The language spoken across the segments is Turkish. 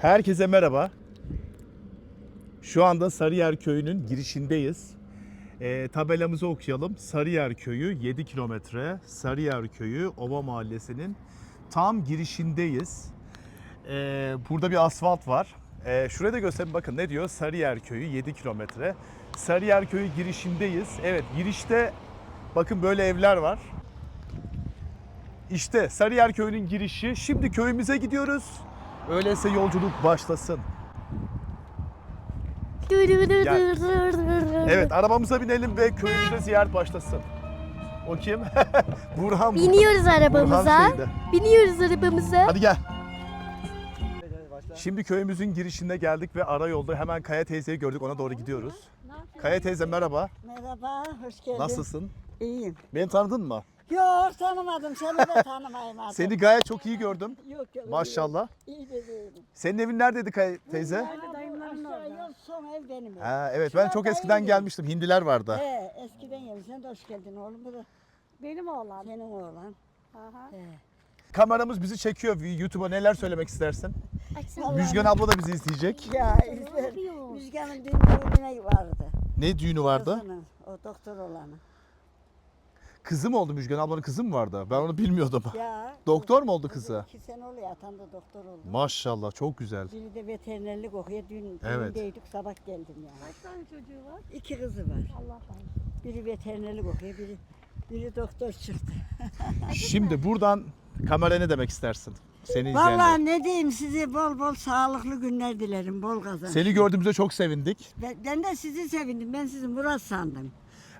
Herkese merhaba. Şu anda Sarıyer Köyü'nün girişindeyiz. Ee, tabelamızı okuyalım. Sarıyer Köyü 7 kilometre. Sarıyer Köyü Ova Mahallesi'nin tam girişindeyiz. Ee, burada bir asfalt var. Ee, şuraya da göstereyim bakın ne diyor? Sarıyer Köyü 7 kilometre. Sarıyer Köyü girişindeyiz. Evet girişte bakın böyle evler var. İşte Sarıyer Köyü'nün girişi. Şimdi köyümüze gidiyoruz. Öyleyse yolculuk başlasın. Evet arabamıza binelim ve köyümüzde ziyaret başlasın. O kim? Burhan. bu. Biniyoruz Burhan arabamıza. şeyde. Biniyoruz arabamıza. Hadi gel. Şimdi köyümüzün girişine geldik ve ara yolda hemen Kaya teyzeyi gördük ona doğru gidiyoruz. Kaya teyze merhaba. Merhaba, hoş geldin. Nasılsın? İyiyim. Beni tanıdın mı? Yok tanımadım, seni de tanımayamadım. Seni gayet çok iyi gördüm. Yok yok. Maşallah. İyi de değilim. Senin evin neredeydi Kaya teyze? Dayımların orada. Yol son ev benim. Ha, evet Şu ben çok eskiden gelmiştim. Hindiler vardı. He, eskiden yerim. Sen de hoş geldin oğlum. Bu da Benim oğlan. senin oğlan. Aha. He. Kameramız bizi çekiyor. YouTube'a neler söylemek istersin? Açsana. Müjgan abla da bizi izleyecek. Ya izler. Dün düğününe vardı. Ne düğünü vardı? Kızının, o doktor olanı. Kızı mı oldu Müjgan ablanın kızı mı vardı? Ben onu bilmiyordum. Ya. Doktor mu oldu kızı? İki sene oluyor atan da doktor oldu. Maşallah çok güzel. Biri de veterinerlik okuyor. Dün Evet. düğündeydik sabah geldim yani. Kaç tane çocuğu var? İki kızı var. Allah Allah. Biri veterinerlik okuyor, biri biri doktor çıktı. Şimdi buradan kamera ne demek istersin? Seni izleyenler. Vallahi ne diyeyim size bol bol sağlıklı günler dilerim, bol kazanç. Seni gördüğümüzde çok sevindik. Ben, ben de sizi sevindim, ben sizi Murat sandım.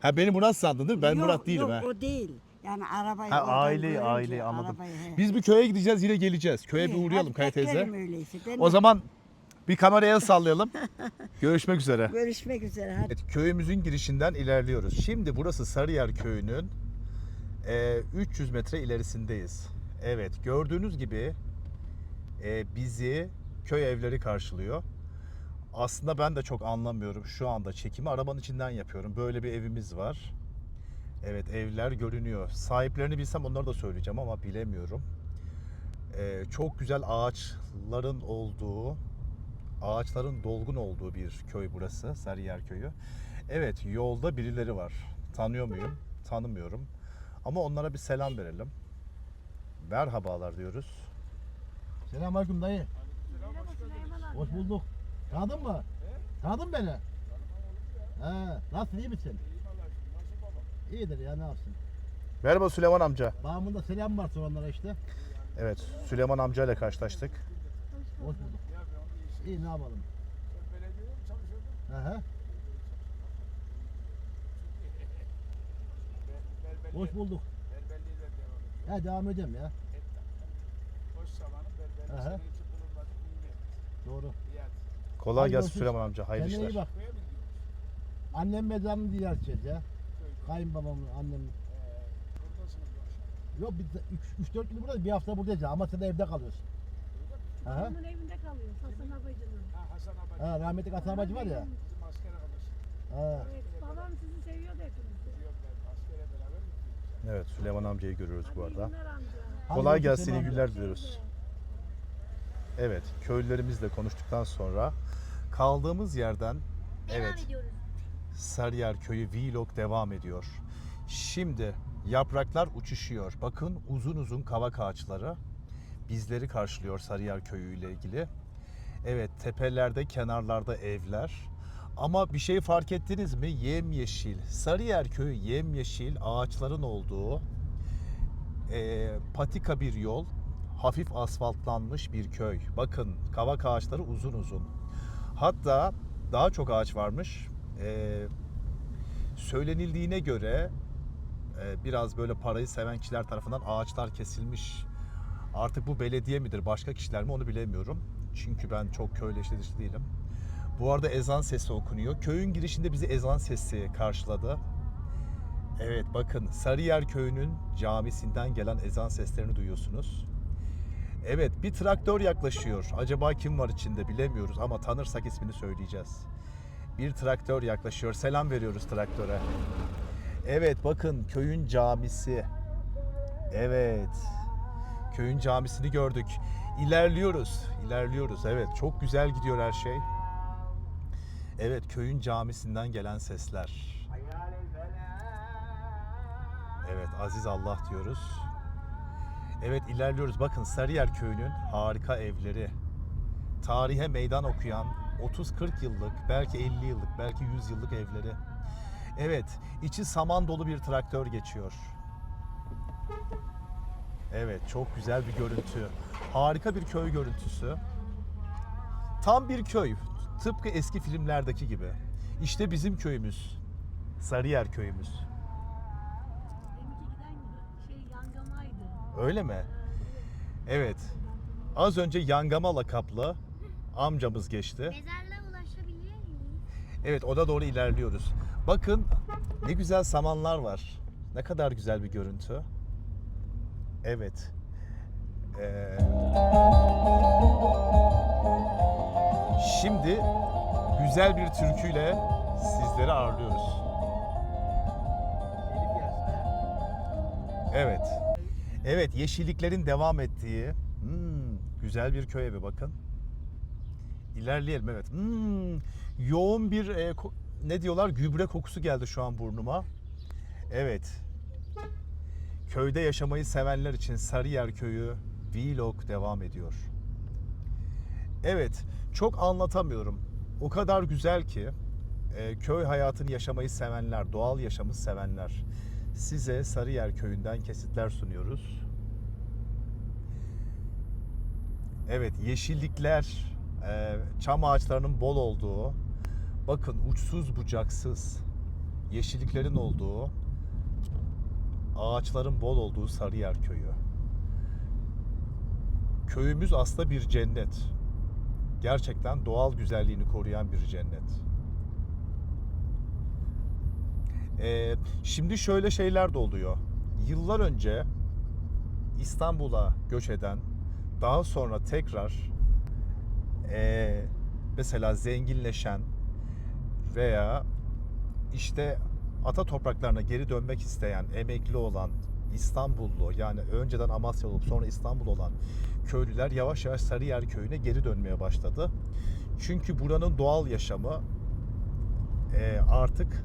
Ha beni Murat sandın değil mi? Ben Yok, Murat değilim yok, ha. o değil. Yani arabayı Ha aileyi aileyi anladım. arabayı, he. Biz bir köye gideceğiz yine geleceğiz. Köye bir İyi, uğrayalım hadi Kaya teyze. beklerim öyleyse. Ben O de- zaman bir kameraya el sallayalım. Görüşmek üzere. Görüşmek üzere. Hadi. Evet, köyümüzün girişinden ilerliyoruz. Şimdi burası Sarıyer Köyü'nün e, 300 metre ilerisindeyiz. Evet gördüğünüz gibi e, bizi köy evleri karşılıyor. Aslında ben de çok anlamıyorum şu anda çekimi arabanın içinden yapıyorum. Böyle bir evimiz var. Evet evler görünüyor. Sahiplerini bilsem onları da söyleyeceğim ama bilemiyorum. E, çok güzel ağaçların olduğu, ağaçların dolgun olduğu bir köy burası, Sarıyer Köyü. Evet, yolda birileri var. Tanıyor muyum? Tanımıyorum. Ama onlara bir selam verelim. Merhabalar diyoruz. Selamünaleyküm dayı. Hoş bulduk. Tanıdın mı? Tanıdın beni? He, nasılsın iyi misin? İyidir ya ne yapsın. Merhaba Süleyman amca. Bağımında selam var onlara işte. Evet, Süleyman amcayla karşılaştık. Hoş bulduk. İyi ne yapalım? Hı hı. Hoş bulduk. He devam edeyim ya. Hı hı. Doğru. Kolay Hayırlı gelsin olsun. Süleyman amca. Hayırlı Kendine iyi işler. bak. Annem mezarını ziyaret edeceğiz ya. Kayınbabamın, annem. Yok biz 3-4 gün buradayız. Bir hafta buradayız ya. Ama sen de evde kalıyorsun. Aha. Onun evinde kalıyor. Hasan abacının. Ha, rahmetli Hasan Bacı var ya. Ha. Evet. Babam sizi seviyordu hepiniz. Evet, Süleyman amcayı görüyoruz bu Hadi arada. günler amca. Hadi Kolay gelsin, iyi Süleyman günler diliyoruz. Evet, köylülerimizle konuştuktan sonra kaldığımız yerden evet ediyoruz. Sarıyer Köyü vlog devam ediyor. Şimdi yapraklar uçuşuyor. Bakın uzun uzun kavak ağaçları bizleri karşılıyor Sarıyer Köyü ile ilgili. Evet tepelerde kenarlarda evler. Ama bir şey fark ettiniz mi? Yemyeşil. Sarıyer Köyü yemyeşil ağaçların olduğu e, patika bir yol. Hafif asfaltlanmış bir köy. Bakın kavak ağaçları uzun uzun. Hatta daha çok ağaç varmış. Ee, söylenildiğine göre e, biraz böyle parayı seven kişiler tarafından ağaçlar kesilmiş. Artık bu belediye midir, başka kişiler mi onu bilemiyorum. Çünkü ben çok köyle değilim. Bu arada ezan sesi okunuyor. Köyün girişinde bizi ezan sesi karşıladı. Evet bakın Sarıyer Köyü'nün camisinden gelen ezan seslerini duyuyorsunuz. Evet bir traktör yaklaşıyor. Acaba kim var içinde bilemiyoruz ama tanırsak ismini söyleyeceğiz. Bir traktör yaklaşıyor. Selam veriyoruz traktöre. Evet bakın köyün camisi. Evet. Köyün camisini gördük. İlerliyoruz, ilerliyoruz. Evet, çok güzel gidiyor her şey. Evet, köyün camisinden gelen sesler. Evet, aziz Allah diyoruz. Evet, ilerliyoruz. Bakın Sarıyer Köyü'nün harika evleri. Tarihe meydan okuyan 30-40 yıllık, belki 50 yıllık, belki 100 yıllık evleri. Evet, içi saman dolu bir traktör geçiyor. Evet, çok güzel bir görüntü. Harika bir köy görüntüsü. Tam bir köy. Tıpkı eski filmlerdeki gibi. İşte bizim köyümüz. Sarıyer köyümüz. Benimki giden şey yangamaydı. Öyle mi? Evet. Az önce Yangama lakaplı amcamız geçti. Mezarlığa ulaşabiliyor muyum? Evet oda doğru ilerliyoruz. Bakın ne güzel samanlar var. Ne kadar güzel bir görüntü. Evet. Ee, şimdi güzel bir türküyle sizleri ağırlıyoruz. Evet. Evet yeşilliklerin devam ettiği hmm, güzel bir köy evi bakın. İlerleyelim evet. Hmm, yoğun bir e, ne diyorlar gübre kokusu geldi şu an burnuma. Evet. Köyde yaşamayı sevenler için Sarıyer Köyü vlog devam ediyor. Evet, çok anlatamıyorum. O kadar güzel ki e, köy hayatını yaşamayı sevenler, doğal yaşamı sevenler size Sarıyer Köyü'nden kesitler sunuyoruz. Evet, yeşillikler, e, çam ağaçlarının bol olduğu, bakın uçsuz bucaksız yeşilliklerin olduğu, ağaçların bol olduğu Sarıyer Köyü. Köyümüz aslında bir cennet. Gerçekten doğal güzelliğini koruyan bir cennet. Ee, şimdi şöyle şeyler de oluyor. Yıllar önce İstanbul'a göç eden, daha sonra tekrar ee, mesela zenginleşen veya işte ata topraklarına geri dönmek isteyen, emekli olan İstanbullu yani önceden Amasya olup sonra İstanbul olan köylüler yavaş yavaş Sarıyer köyüne geri dönmeye başladı. Çünkü buranın doğal yaşamı e, artık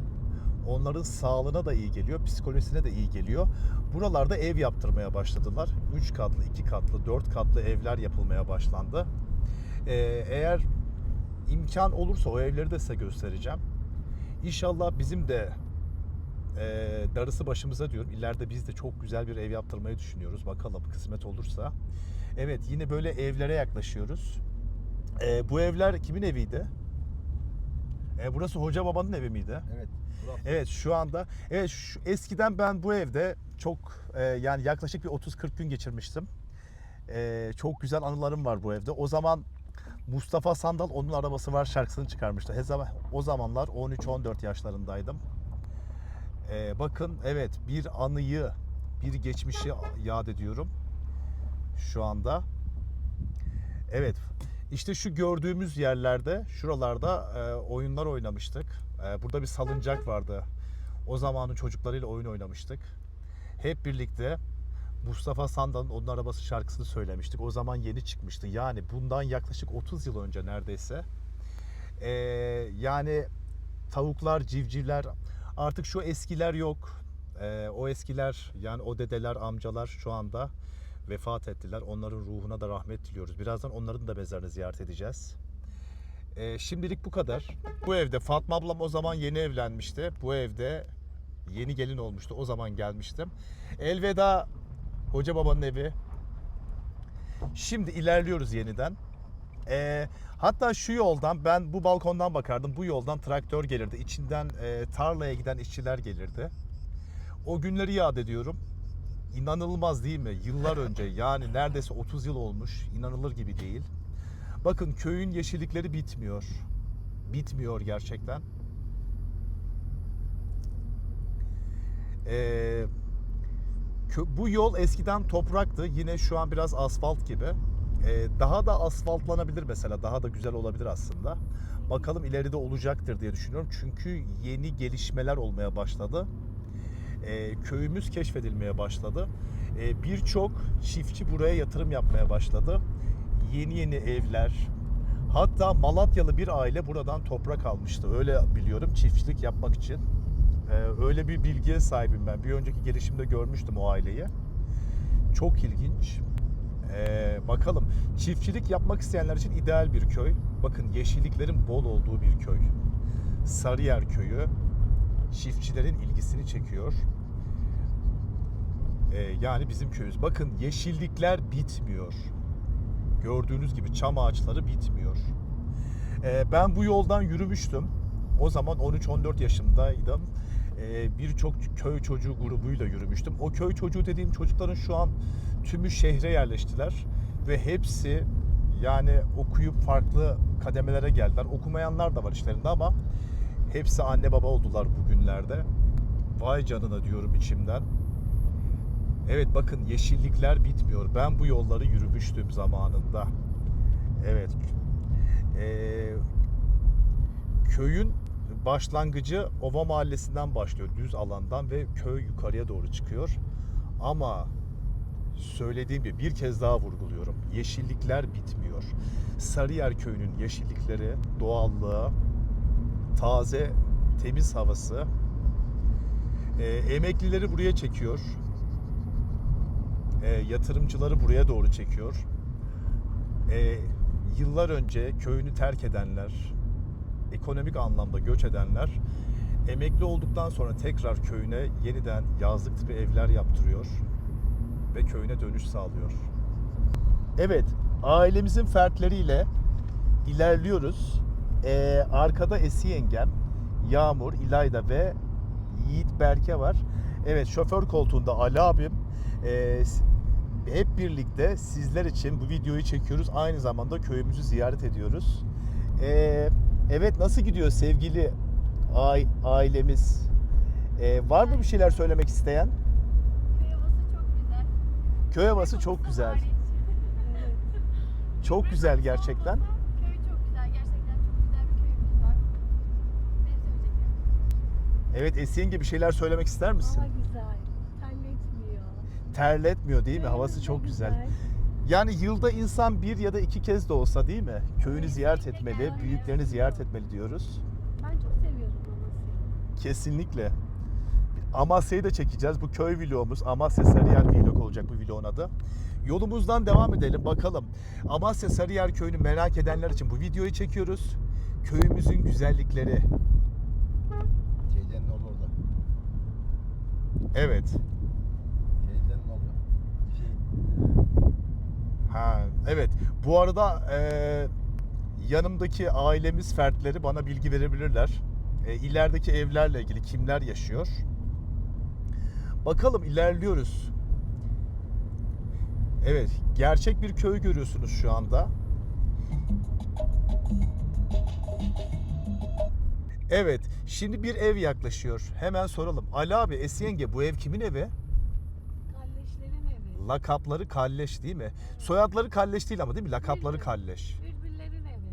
onların sağlığına da iyi geliyor, psikolojisine de iyi geliyor. Buralarda ev yaptırmaya başladılar. 3 katlı, 2 katlı, 4 katlı evler yapılmaya başlandı. E, eğer imkan olursa o evleri de size göstereceğim. İnşallah bizim de e, darısı başımıza diyorum. İleride biz de çok güzel bir ev yaptırmayı düşünüyoruz. Bakalım kısmet olursa. Evet yine böyle evlere yaklaşıyoruz. E, bu evler kimin eviydi? E, burası Hoca Baba'nın evi miydi? Evet. Evet şu anda evet şu, eskiden ben bu evde çok e, yani yaklaşık bir 30-40 gün geçirmiştim. E, çok güzel anılarım var bu evde. O zaman Mustafa Sandal onun arabası var şarkısını çıkarmıştı. He zaman, o zamanlar 13-14 yaşlarındaydım. E, bakın evet bir anıyı, bir geçmişi yad ediyorum şu anda. Evet işte şu gördüğümüz yerlerde şuralarda e, oyunlar oynamıştık. E, burada bir salıncak vardı. O zamanın çocuklarıyla oyun oynamıştık. Hep birlikte Mustafa Sandal'ın Onun Arabası şarkısını söylemiştik. O zaman yeni çıkmıştı. Yani bundan yaklaşık 30 yıl önce neredeyse. E, yani tavuklar, civcivler artık şu eskiler yok. E, o eskiler yani o dedeler, amcalar şu anda vefat ettiler. Onların ruhuna da rahmet diliyoruz. Birazdan onların da mezarını ziyaret edeceğiz. Ee, şimdilik bu kadar. Bu evde Fatma ablam o zaman yeni evlenmişti. Bu evde yeni gelin olmuştu. O zaman gelmiştim. Elveda Hoca babanın evi. Şimdi ilerliyoruz yeniden. Ee, hatta şu yoldan ben bu balkondan bakardım. Bu yoldan traktör gelirdi. İçinden e, tarlaya giden işçiler gelirdi. O günleri yad ediyorum. İnanılmaz değil mi? Yıllar önce yani neredeyse 30 yıl olmuş. İnanılır gibi değil. Bakın köyün yeşillikleri bitmiyor. Bitmiyor gerçekten. Ee, bu yol eskiden topraktı. Yine şu an biraz asfalt gibi. Ee, daha da asfaltlanabilir mesela. Daha da güzel olabilir aslında. Bakalım ileride olacaktır diye düşünüyorum. Çünkü yeni gelişmeler olmaya başladı e, köyümüz keşfedilmeye başladı. E, Birçok çiftçi buraya yatırım yapmaya başladı. Yeni yeni evler. Hatta Malatyalı bir aile buradan toprak almıştı. Öyle biliyorum çiftçilik yapmak için. Ee, öyle bir bilgiye sahibim ben. Bir önceki gelişimde görmüştüm o aileyi. Çok ilginç. Ee, bakalım çiftçilik yapmak isteyenler için ideal bir köy. Bakın yeşilliklerin bol olduğu bir köy. Sarıyer köyü çiftçilerin ilgisini çekiyor. Ee, yani bizim köyümüz. Bakın yeşillikler bitmiyor. Gördüğünüz gibi çam ağaçları bitmiyor. Ee, ben bu yoldan yürümüştüm. O zaman 13-14 yaşımdaydım. Ee, Birçok köy çocuğu grubuyla yürümüştüm. O köy çocuğu dediğim çocukların şu an tümü şehre yerleştiler. Ve hepsi yani okuyup farklı kademelere geldiler. Okumayanlar da var işlerinde ama hepsi anne baba oldular bugünlerde. Vay canına diyorum içimden. Evet bakın yeşillikler bitmiyor. Ben bu yolları yürümüştüm zamanında. Evet. Ee, köyün başlangıcı Ova Mahallesi'nden başlıyor. Düz alandan ve köy yukarıya doğru çıkıyor. Ama söylediğim gibi bir kez daha vurguluyorum. Yeşillikler bitmiyor. Sarıyer köyünün yeşillikleri, doğallığı, taze, temiz havası e, emeklileri buraya çekiyor. E, yatırımcıları buraya doğru çekiyor. E, yıllar önce köyünü terk edenler, ekonomik anlamda göç edenler emekli olduktan sonra tekrar köyüne yeniden yazlık tipi evler yaptırıyor ve köyüne dönüş sağlıyor. Evet, ailemizin fertleriyle ilerliyoruz. Ee, arkada Esi yengem, Yağmur, İlayda ve Yiğit Berke var. Evet, şoför koltuğunda Ali abim. S- hep birlikte sizler için bu videoyu çekiyoruz. Aynı zamanda köyümüzü ziyaret ediyoruz. Ee, evet, nasıl gidiyor sevgili ai- ailemiz? Ee, var mı bir şeyler söylemek isteyen? Köy havası çok güzel. Köy havası çok güzel. Çok güzel gerçekten. Köy çok güzel. Gerçekten çok güzel bir köyümüz var. Ne söyleyecekler? Evet Esin gibi bir şeyler söylemek ister misin? Hava güzel. Terletmiyor. Değil mi? Havası Köyümüz de çok güzel. Yani yılda insan bir ya da iki kez de olsa değil mi? Köyünü ziyaret etmeli, büyüklerini ziyaret etmeli diyoruz. Ben çok seviyorum Amasya'yı. Kesinlikle. Amasya'yı da çekeceğiz. Bu köy vlogumuz. Amasya Sarıyer vlog olacak bu vlogun adı. Yolumuzdan devam edelim bakalım. Amasya Sarıyer köyünü merak edenler için bu videoyu çekiyoruz. Köyümüzün güzellikleri. Oğlu orada. Evet. Ha, evet. Bu arada e, yanımdaki ailemiz fertleri bana bilgi verebilirler. E, ilerideki evlerle ilgili kimler yaşıyor? Bakalım ilerliyoruz. Evet, gerçek bir köy görüyorsunuz şu anda. Evet, şimdi bir ev yaklaşıyor. Hemen soralım. Ali abi, Esi yenge bu ev kimin evi? Lakapları Kalleş değil mi? Soyadları Kalleş değil ama değil mi? Lakapları Bülbül. Kalleş. Bülbüllerin evi.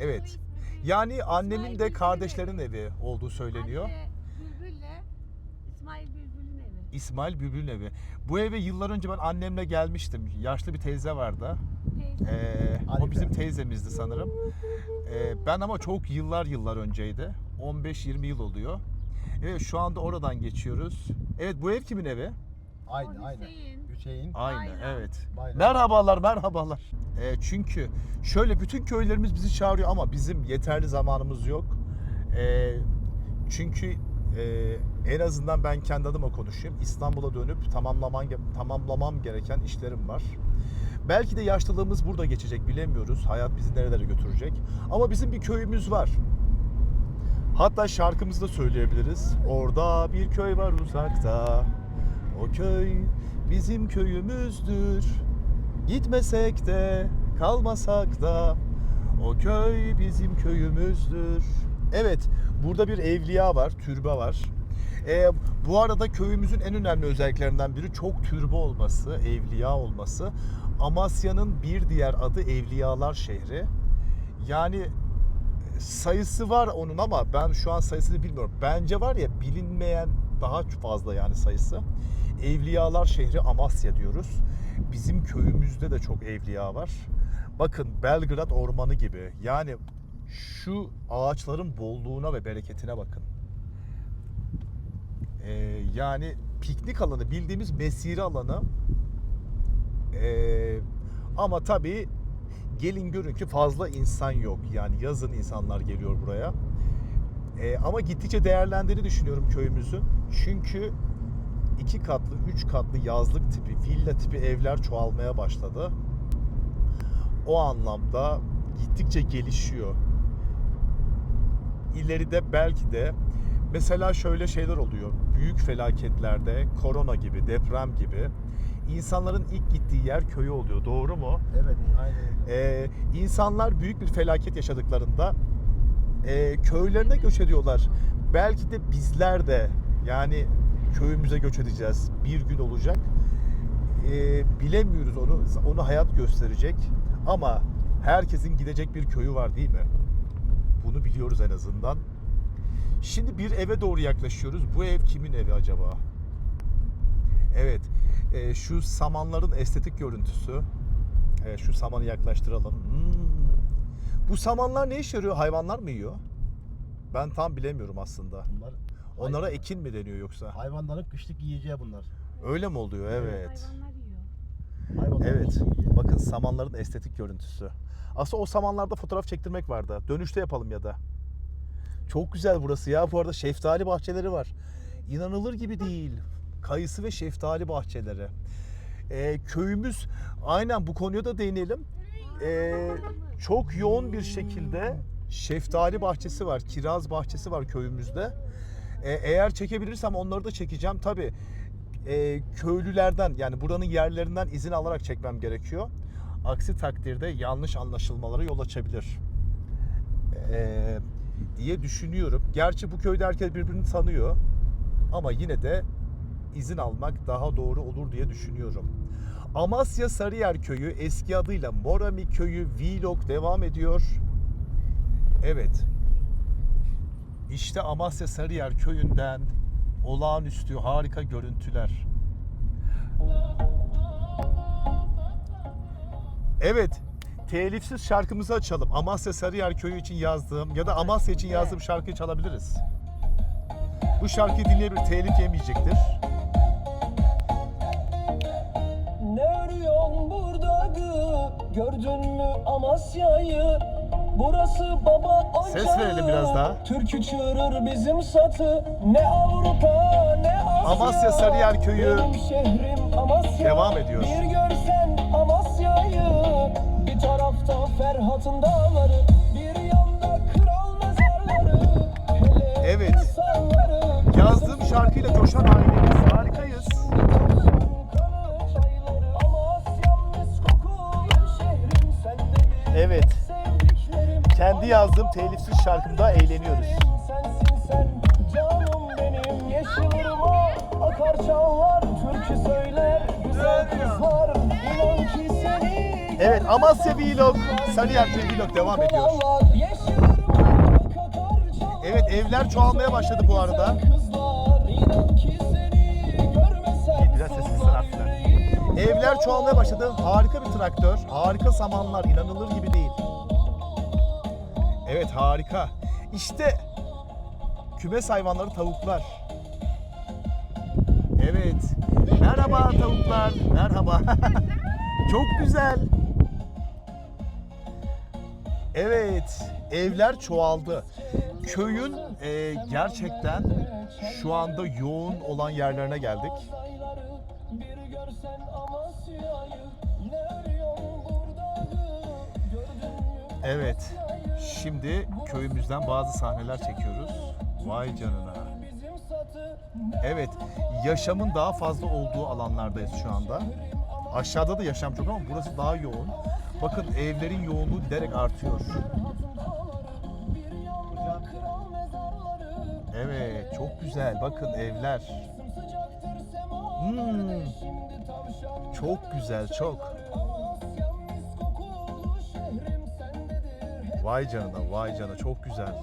Evet. Yani annemin de kardeşlerin evi. olduğu söyleniyor. Anne Bülbül'le İsmail Bülbül'ün evi. İsmail Bülbül'ün evi. Bu eve yıllar önce ben annemle gelmiştim. Yaşlı bir teyze vardı. Teyze. Ee, o bizim teyzemizdi sanırım. Ee, ben ama çok yıllar yıllar önceydi. 15-20 yıl oluyor. Evet şu anda oradan geçiyoruz. Evet bu ev kimin evi? aynı O aynı. Hüseyin. Hüseyin. Aynı Aynen. evet. Aynen. Merhabalar merhabalar. Ee, çünkü şöyle bütün köylerimiz bizi çağırıyor ama bizim yeterli zamanımız yok. Ee, çünkü e, en azından ben kendi adıma konuşayım. İstanbul'a dönüp tamamlaman tamamlamam gereken işlerim var. Belki de yaşlılığımız burada geçecek bilemiyoruz. Hayat bizi nerelere götürecek. Ama bizim bir köyümüz var. Hatta şarkımızı da söyleyebiliriz. Orada bir köy var uzakta. O köy bizim köyümüzdür. Gitmesek de kalmasak da o köy bizim köyümüzdür. Evet, burada bir evliya var, türbe var. Ee, bu arada köyümüzün en önemli özelliklerinden biri çok türbe olması, evliya olması. Amasya'nın bir diğer adı Evliyalar şehri. Yani sayısı var onun ama ben şu an sayısını bilmiyorum. Bence var ya bilinmeyen daha fazla yani sayısı. Evliyalar şehri Amasya diyoruz. Bizim köyümüzde de çok evliya var. Bakın Belgrad ormanı gibi. Yani şu ağaçların bolluğuna ve bereketine bakın. Ee, yani piknik alanı bildiğimiz mesire alanı. Ee, ama tabii gelin görün ki fazla insan yok. Yani yazın insanlar geliyor buraya. Ee, ama gittikçe değerlendiğini düşünüyorum köyümüzün. Çünkü iki katlı, üç katlı yazlık tipi, villa tipi evler çoğalmaya başladı. O anlamda gittikçe gelişiyor. İleride belki de mesela şöyle şeyler oluyor. Büyük felaketlerde, korona gibi, deprem gibi insanların ilk gittiği yer köyü oluyor. Doğru mu? Evet, aynen. Ee, insanlar büyük bir felaket yaşadıklarında e, köylerine göç ediyorlar. Belki de bizler de yani köyümüze göç edeceğiz. Bir gün olacak. Ee, bilemiyoruz onu. Onu hayat gösterecek. Ama herkesin gidecek bir köyü var değil mi? Bunu biliyoruz en azından. Şimdi bir eve doğru yaklaşıyoruz. Bu ev kimin evi acaba? Evet. e, şu samanların estetik görüntüsü. Evet, şu samanı yaklaştıralım. Hmm. Bu samanlar ne işe yarıyor? Hayvanlar mı yiyor? Ben tam bilemiyorum aslında. Bunlar Onlara ekin mi deniyor yoksa? hayvanların kışlık yiyeceği bunlar. Öyle mi oluyor? Evet. Hayvanlar yiyor. Hayvanların Evet. kışlık yiyeceği. Bakın samanların estetik görüntüsü. Aslında o samanlarda fotoğraf çektirmek vardı. Dönüşte yapalım ya da. Çok güzel burası ya. Bu arada şeftali bahçeleri var. İnanılır gibi değil. Kayısı ve şeftali bahçeleri. Ee, köyümüz aynen bu konuya da değinelim. Ee, çok yoğun bir şekilde şeftali bahçesi var, kiraz bahçesi var köyümüzde. Ee, eğer çekebilirsem onları da çekeceğim. Tabii e, köylülerden yani buranın yerlerinden izin alarak çekmem gerekiyor. Aksi takdirde yanlış anlaşılmalara yol açabilir. Ee, diye düşünüyorum. Gerçi bu köyde herkes birbirini tanıyor. Ama yine de izin almak daha doğru olur diye düşünüyorum. Amasya Sarıyer Köyü eski adıyla Morami Köyü vlog devam ediyor. Evet. İşte Amasya Sarıyer Köyü'nden olağanüstü harika görüntüler. Evet. Telifsiz şarkımızı açalım. Amasya Sarıyer Köyü için yazdığım ya da Amasya için yazdığım şarkıyı çalabiliriz. Bu şarkıyı dinleyebilir, telif yemeyecektir. Ne arıyorsun burada gı? Gördün mü Amasya'yı? Burası baba ocağı. Ses verelim biraz daha. Türkü çığırır bizim satı. Ne Avrupa ne Asya. Amasya Sarıyer Köyü Benim şehrim Amasya. devam ediyor. Bir görsen Amasya'yı. Bir tarafta Ferhat'ın dağları. Bir yanda kral mezarları. Hele Evet. Yazdığım şarkıyla coşan halimiz telifsiz şarkımda eğleniyoruz. Sensin sen canım benim yeşil ırmağa akar çağlar türkü söyler güzel kızlar inan ki seni Evet Amasya Vlog, Sarıyer Vlog devam ediyor. Evet evler çoğalmaya başladı bu arada. Biraz sesini yüreğim. Evler çoğalmaya başladı. Harika bir traktör, harika samanlar, değil. Evet harika. İşte kümes hayvanları tavuklar. Evet. Merhaba tavuklar. Merhaba. Çok güzel. Evet. Evler çoğaldı. Köyün e, gerçekten şu anda yoğun olan yerlerine geldik. Evet. Şimdi köyümüzden bazı sahneler çekiyoruz. Vay canına. Evet, yaşamın daha fazla olduğu alanlardayız şu anda. Aşağıda da yaşam çok ama burası daha yoğun. Bakın evlerin yoğunluğu giderek artıyor. Evet, çok güzel. Bakın evler. Hmm, çok güzel, çok. Vay canına, vay canına, çok güzel.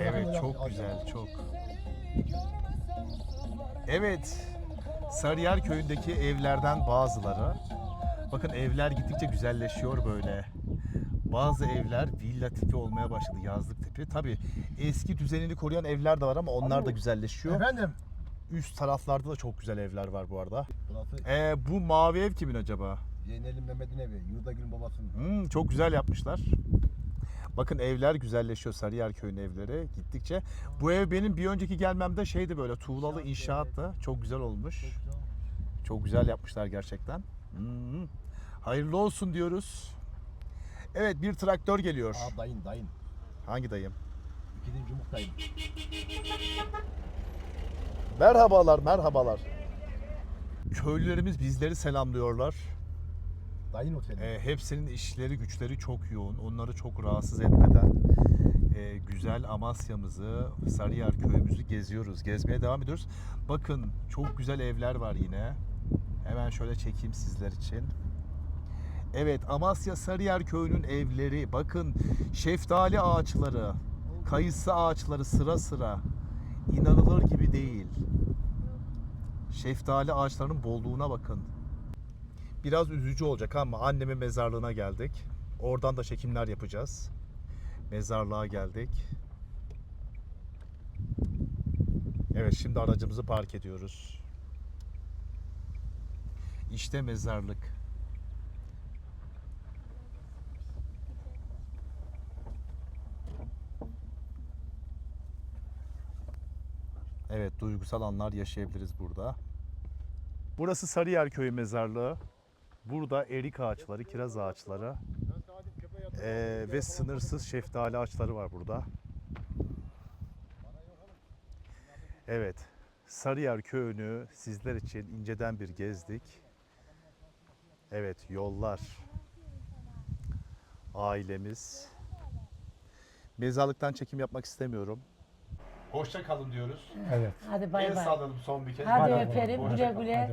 Evet, çok güzel, çok. Evet. Sarıyer köyündeki evlerden bazıları. Bakın evler gittikçe güzelleşiyor böyle. Bazı evler villa tipi olmaya başladı, yazlık tipi. Tabii eski düzenini koruyan evler de var ama onlar da güzelleşiyor. Efendim? Üst taraflarda da çok güzel evler var bu arada. Burası Ee, bu mavi ev kimin acaba? Zeynel'in Mehmet'in evi. Yurdagül'ün babasının. Hmm, çok güzel yapmışlar. Bakın evler güzelleşiyor Sarıyer köyünün evleri gittikçe. Bu ev benim bir önceki gelmemde şeydi böyle tuğlalı inşaattı. Çok güzel olmuş. Çok güzel yapmışlar gerçekten. Hmm. Hayırlı olsun diyoruz. Evet bir traktör geliyor. Aa dayın dayın. Hangi dayım? İkinci Cumhur dayın. Merhabalar, merhabalar. Köylülerimiz bizleri selamlıyorlar. Dayın oteli. E, hepsinin işleri güçleri çok yoğun. Onları çok rahatsız etmeden e, güzel Amasya'mızı, Sarıyer köyümüzü geziyoruz. Gezmeye devam ediyoruz. Bakın çok güzel evler var yine. Hemen şöyle çekeyim sizler için. Evet Amasya Sarıyer köyünün evleri. Bakın şeftali ağaçları, kayısı ağaçları sıra sıra. İnanılır gibi değil. Şeftali ağaçlarının bolluğuna bakın. Biraz üzücü olacak ama annemin mezarlığına geldik. Oradan da çekimler yapacağız. Mezarlığa geldik. Evet şimdi aracımızı park ediyoruz. İşte mezarlık. Evet duygusal anlar yaşayabiliriz burada. Burası Sarıyer Köyü mezarlığı. Burada erik ağaçları, kiraz ağaçları eee, ve sınırsız şeftali ağaçları var burada. Evet, Sarıyer Köyü'nü sizler için inceden bir gezdik. Evet, yollar, ailemiz. Mezarlıktan çekim yapmak istemiyorum. Hoşça kalın diyoruz. Evet. Hadi bay El bay. sallayalım son bir kez. Hadi öperim güle güle.